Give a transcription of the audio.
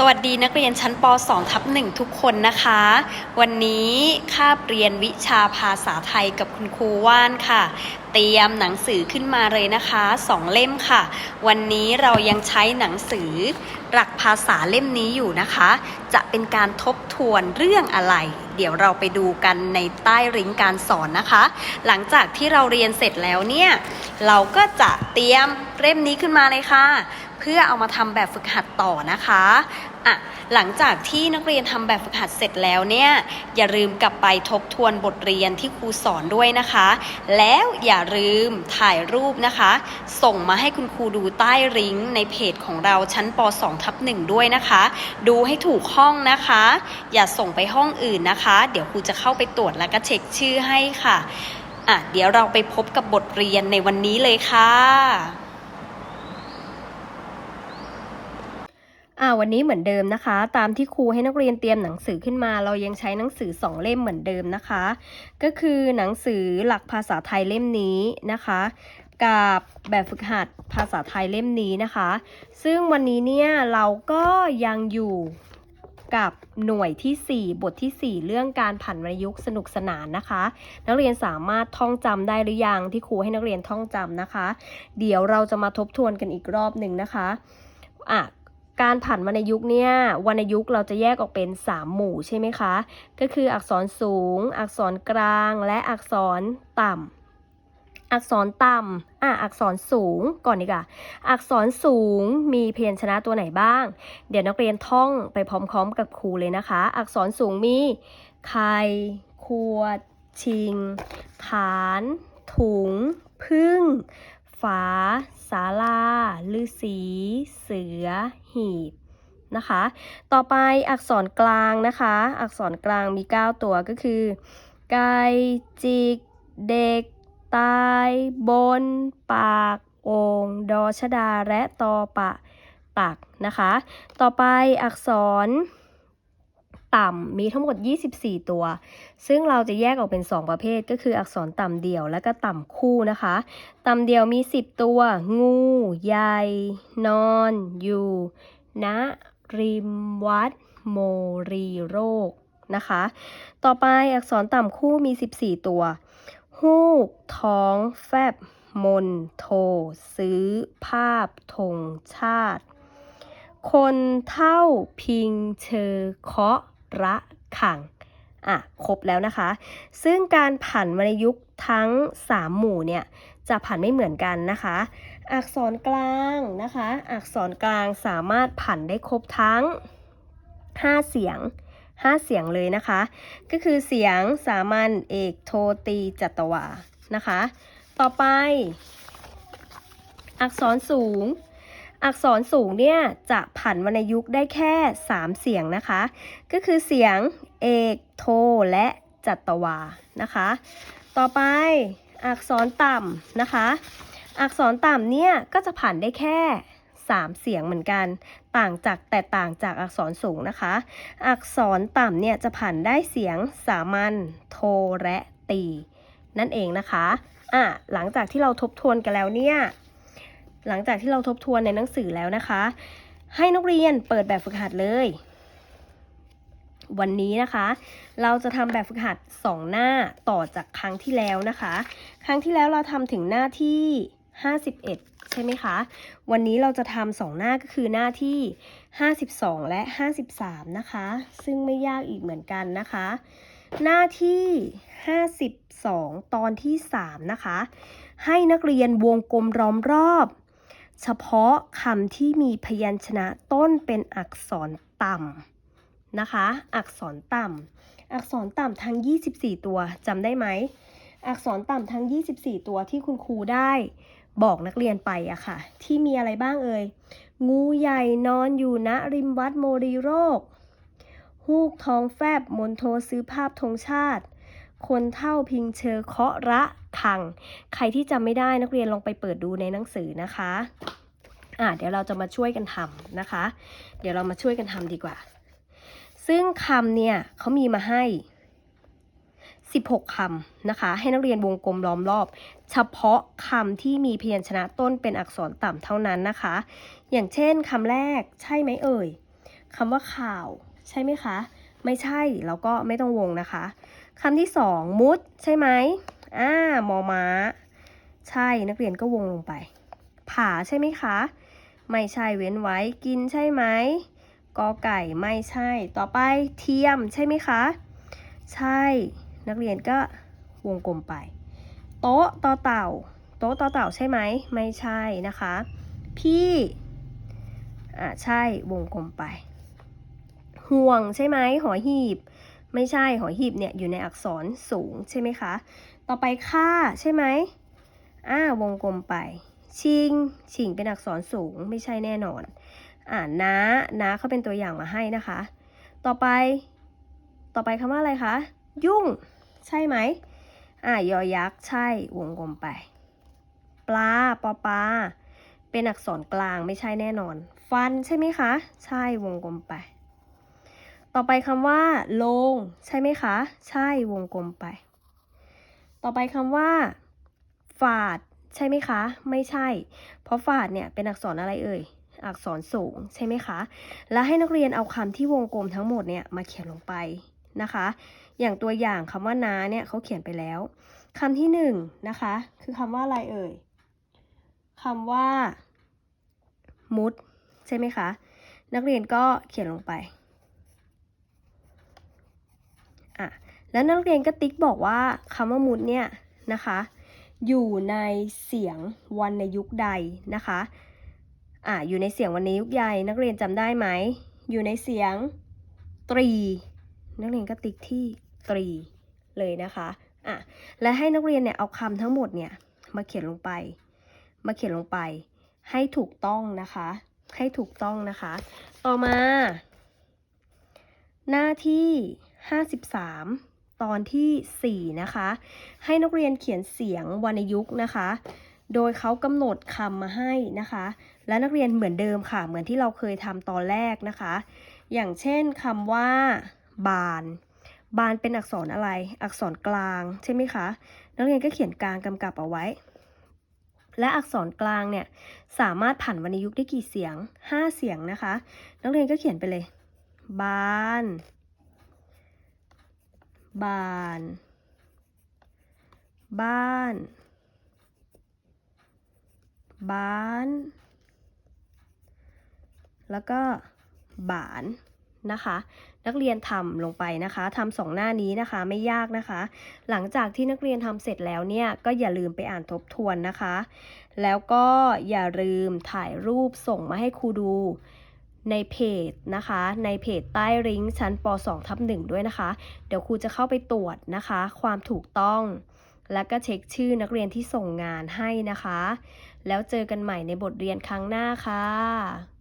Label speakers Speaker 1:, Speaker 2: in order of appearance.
Speaker 1: สวัสดีนักเรียนชั้นป .2 ทับ1ทุกคนนะคะ วันนี้คาบเรียนวิชาภาษาไทยกับคุณครูว่านค่ะ เตรียมหนังสือขึ้นมาเลยนะคะสองเล่มค่ะ วันนี้เรายังใช้หนังสือ หลักภาษาเล่มนี้อยู่นะคะ จะเป็นการทบทวนเรื่องอะไร เดี๋ยวเราไปดูกันในใต้ริงก์การสอนนะคะ หลังจากที่เราเรียนเสร็จแล้วเนี่ย เราก็จะเตรียมเล่มนี้ขึ้นมาเลยค่ะ เพื่อเอามาทำแบบฝึกหัดต่อนะคะอะหลังจากที่นักเรียนทำแบบฝึกหัดเสร็จแล้วเนี่ยอย่าลืมกลับไปทบทวนบทเรียนที่ครูสอนด้วยนะคะ แล้วอย่าลืมถ่ายรูปนะคะ ส่งมาให้คุณครูดูใต้ลิงก์ในเพจของเราชั้นป .2 ทับ1ด้วยนะคะ ดูให้ถูกห้องนะคะ อย่าส่งไปห้องอื่นนะคะ เดี๋ยวครูจะเข้าไปตรวจแล้วก็เช็คชื่อให้ค่ะอะ เดี๋ยวเราไปพบกับบทเรียนในวันนี้เลยค่ะ
Speaker 2: อ่าวันนี้เหมือนเดิมนะคะ ตามที่ครูให้นักเรียนเตรียมหนังสือขึ้นมา เรายังใช้หนังสือสองเล่มเหมือนเดิมนะคะ ก็คือหนังสือหลักภาษาไทยเล่มนี้นะคะ กับแบบฝึกหัดภาษาไทยเล่มนี้นะคะ ซึ่งวันนี้เนี่ยเราก็ยังอยู่กับหน่วยที่ 4 บทที่ 4 เรื่องการผันวรรณยุกต์สนุกสนานนะคะ นักเรียนสามารถท่องจำได้หรือยังที่ครูให้นักเรียนท่องจำนะคะ เดี๋ยวเราจะมาทบทวนกันอีกรอบหนึ่งนะคะอะ การผันวรรณยุกต์เนี่ยวรรณยุกต์เราจะแยกออกเป็น 3 หมู่ใช่ไหมคะ ก็คืออักษรสูง อักษรกลาง และอักษรต่ำอักษรต่ำอะอักษรสูงก่อนดีกว่า อักษรสูงมีพยัญชนะตัวไหนบ้าง เดี๋ยวนักเรียนท่องไปพร้อมๆ กับครูเลยนะคะ อักษรสูงมีไข่ขวด ชิง ฐาน ถุง พึ่ง ฝาศาลาฤาษีเสือ หีบนะคะ ต่อไปอักษรกลางนะคะ อักษรกลางมี 9 ตัวก็คือ ไก่จิก เด็ก ตาย บน ปากโองดอชดา และตอปะ ตักนะคะ ต่อไปอักษร ต่ำมีทั้งหมด 24 ตัว ซึ่งเราจะแยกออกเป็น 2 ประเภทก็คืออักษรต่ำเดี่ยวและก็ต่ำคู่นะคะ ต่ำเดี่ยวมี 10 ตัว งูใหญ่นอน อยู่ณริมวัด โมรีโรคนะคะ ต่อไปอักษรต่ำคู่มี 14 ตัวฮูก ท้อง แฟบ มน โท ซื้อ ภาพธงชาติ คนเท่าพิงเชอเคาะ ระขังอะครบแล้วนะคะ ซึ่งการผันวรรณยุกต์ทั้ง 3 หมู่เนี่ยจะผันไม่เหมือนกันนะคะ อักษรกลางนะคะ อักษรกลางสามารถผันได้ครบทั้ง 5 เสียง 5 เสียงเลยนะคะ ก็คือเสียงสามัญเอกโทตีจัตวานะคะ ต่อไป อักษรสูง อักษรสูงเนี่ยจะผันวรรณยุกต์ได้แค่ 3 เสียงนะคะ ก็คือเสียงเอกโทและจัตวานะคะ ต่อไปอักษรต่ำนะคะ อักษรต่ำเนี่ยก็จะผันได้แค่ 3 เสียงเหมือนกัน ต่างจากแต่ต่างจากอักษรสูงนะคะ อักษรต่ำเนี่ยจะผันได้เสียงสามัญโทและตี นั่นเองนะคะอะหลังจากที่เราทบทวนกันแล้วเนี่ย หลังจากที่เราทบทวนในหนังสือแล้วนะคะ ให้นักเรียนเปิดแบบฝึกหัดเลย วันนี้นะคะ เราจะทำแบบฝึกหัด 2 หน้าต่อจากครั้งที่แล้วนะคะ ครั้งที่แล้วเราทำถึงหน้าที่ 51 ใช่ไหมคะ วันนี้เราจะทำสองหน้าก็คือหน้าที่ 52 และ 53 นะคะ ซึ่งไม่ยากอีกเหมือนกันนะคะ หน้าที่ 52 ตอนที่ 3 นะคะให้นักเรียนวงกลมล้อมรอบ เฉพาะคำที่มีพยัญชนะต้นเป็นอักษรต่ำนะคะ อักษรต่ำอักษรต่ำทั้ง 24 ตัวจำได้ไหม อักษรต่ำทั้ง 24 ตัวที่คุณครูได้บอกนักเรียนไปอะค่ะ ที่มีอะไรบ้างเอ่ย งูใหญ่นอนอยู่ณริมวัดโมรีโรคฮูกทองแฟบมนโทซื้อภาพธงชาติ คนเท่าพิงเชอเคาะระคัง ใครที่จำไม่ได้นักเรียนลองไปเปิดดูในหนังสือนะคะ อะเดี๋ยวเราจะมาช่วยกันทำนะคะ เดี๋ยวเรามาช่วยกันทำดีกว่า ซึ่งคำเนี่ยเขามีมาให้ 16 คำนะคะ ให้นักเรียนวงกลมล้อมรอบ เฉพาะคำที่มีพยัญชนะต้นเป็นอักษรต่ำเท่านั้นนะคะ อย่างเช่นคำแรกใช่ไหมเอ่ยคำว่าข่าวใช่ไหมคะ ไม่ใช่เราก็ไม่ต้องวงนะคะคำที่สองมุดใช่ไหมอ่ามอม้า ใช่นักเรียนก็วงลงไปผ่าใช่ไหมคะ ไม่ใช่เว้นไว้กินใช่ไหมกอไก่ไม่ใช่ ต่อไปเทียมใช่ไหมคะ ใช่นักเรียนก็วงกลมไป โต๊ะต่อเต่า โต๊ะต่อเต่าใช่ไหมไม่ใช่นะคะ พี่อ่าใช่วงกลมไป ห่วงใช่ไหมหอหีบ ไม่ใช่หอหีบเนี่ยอยู่ในอักษรสูงใช่ไหมคะ ต่อไปค่าใช่ไหมอ่าวงกลมไป ชิง ชิงเป็นอักษรสูงไม่ใช่แน่นอน อ่าน้าน้าเขาเป็นตัวอย่างมาให้นะคะ ต่อไป ต่อไปคำว่าอะไรคะ ยุ่ง ใช่ไหมอ่ายอยักษ์ใช่วงกลมไป ปลาปอปลาเป็นอักษรกลางไม่ใช่แน่นอน ฟันใช่ไหมคะ ใช่วงกลมไป ต่อไปคำว่า ลง ใช่ไหมคะ ใช่วงกลมไป ต่อไปคำว่า ฝาด ใช่ไหมคะ ไม่ใช่ เพราะฝาดเนี่ยเป็นอักษรอะไรเอ่ย อักษรสูงใช่ไหมคะ แล้วให้นักเรียนเอาคำที่วงกลมทั้งหมดเนี่ยมาเขียนลงไปนะคะ อย่างตัวอย่างคำว่านาเนี่ยเขาเขียนไปแล้วคำที่หนึ่งนะคะ คือคำว่าอะไรเอ่ยคำว่า มุดใช่ไหมคะ นักเรียนก็เขียนลงไปอะแล้วนักเรียนก็ติ๊กบอกว่าคำว่ามุดเนี่ยนะคะ อยู่ในเสียงวรรณยุกต์ใดนะคะอ่าอยู่ในเสียงวรรณยุกต์ใดนักเรียนจำได้ไหม อยู่ในเสียงตรี นักเรียนก็ติ๊กที่ตรีเลยนะคะอะและให้นักเรียนเนี่ยเอาคำทั้งหมดเนี่ยมาเขียนลงไป มาเขียนลงไป ให้ถูกต้องนะคะ ให้ถูกต้องนะคะ ต่อมา หน้าที่ 53 ตอนที่ 4 นะคะ ให้นักเรียนเขียนเสียงวรรณยุกต์นะคะ โดยเขากำหนดคำมาให้นะคะ และนักเรียนเหมือนเดิมค่ะ เหมือนที่เราเคยทำตอนแรกนะคะ อย่างเช่นคำว่า บาน บานเป็นอักษรอะไร อักษรกลางใช่ไหมคะ นักเรียนก็เขียนกลางกำกับเอาไว้ และอักษรกลางเนี่ยสามารถผันวรรณยุกต์ได้กี่เสียง 5 เสียงนะคะ นักเรียนก็เขียนไปเลย บาน บาน บ้าน บ้าน แล้วก็บานนะคะ นักเรียนทำลงไปนะคะทำสองหน้านี้นะคะไม่ยากนะคะ หลังจากที่นักเรียนทำเสร็จแล้วเนี่ยก็อย่าลืมไปอ่านทบทวนนะคะ แล้วก็อย่าลืมถ่ายรูปส่งมาให้ครูดู ในเพจนะคะ ในเพจใต้ริงชั้นป .2 ทับ1ด้วยนะคะ เดี๋ยวครูจะเข้าไปตรวจนะคะ ความถูกต้อง แล้วก็เช็คชื่อนักเรียนที่ส่งงานให้นะคะ แล้วเจอกันใหม่ในบทเรียนครั้งหน้าค่ะ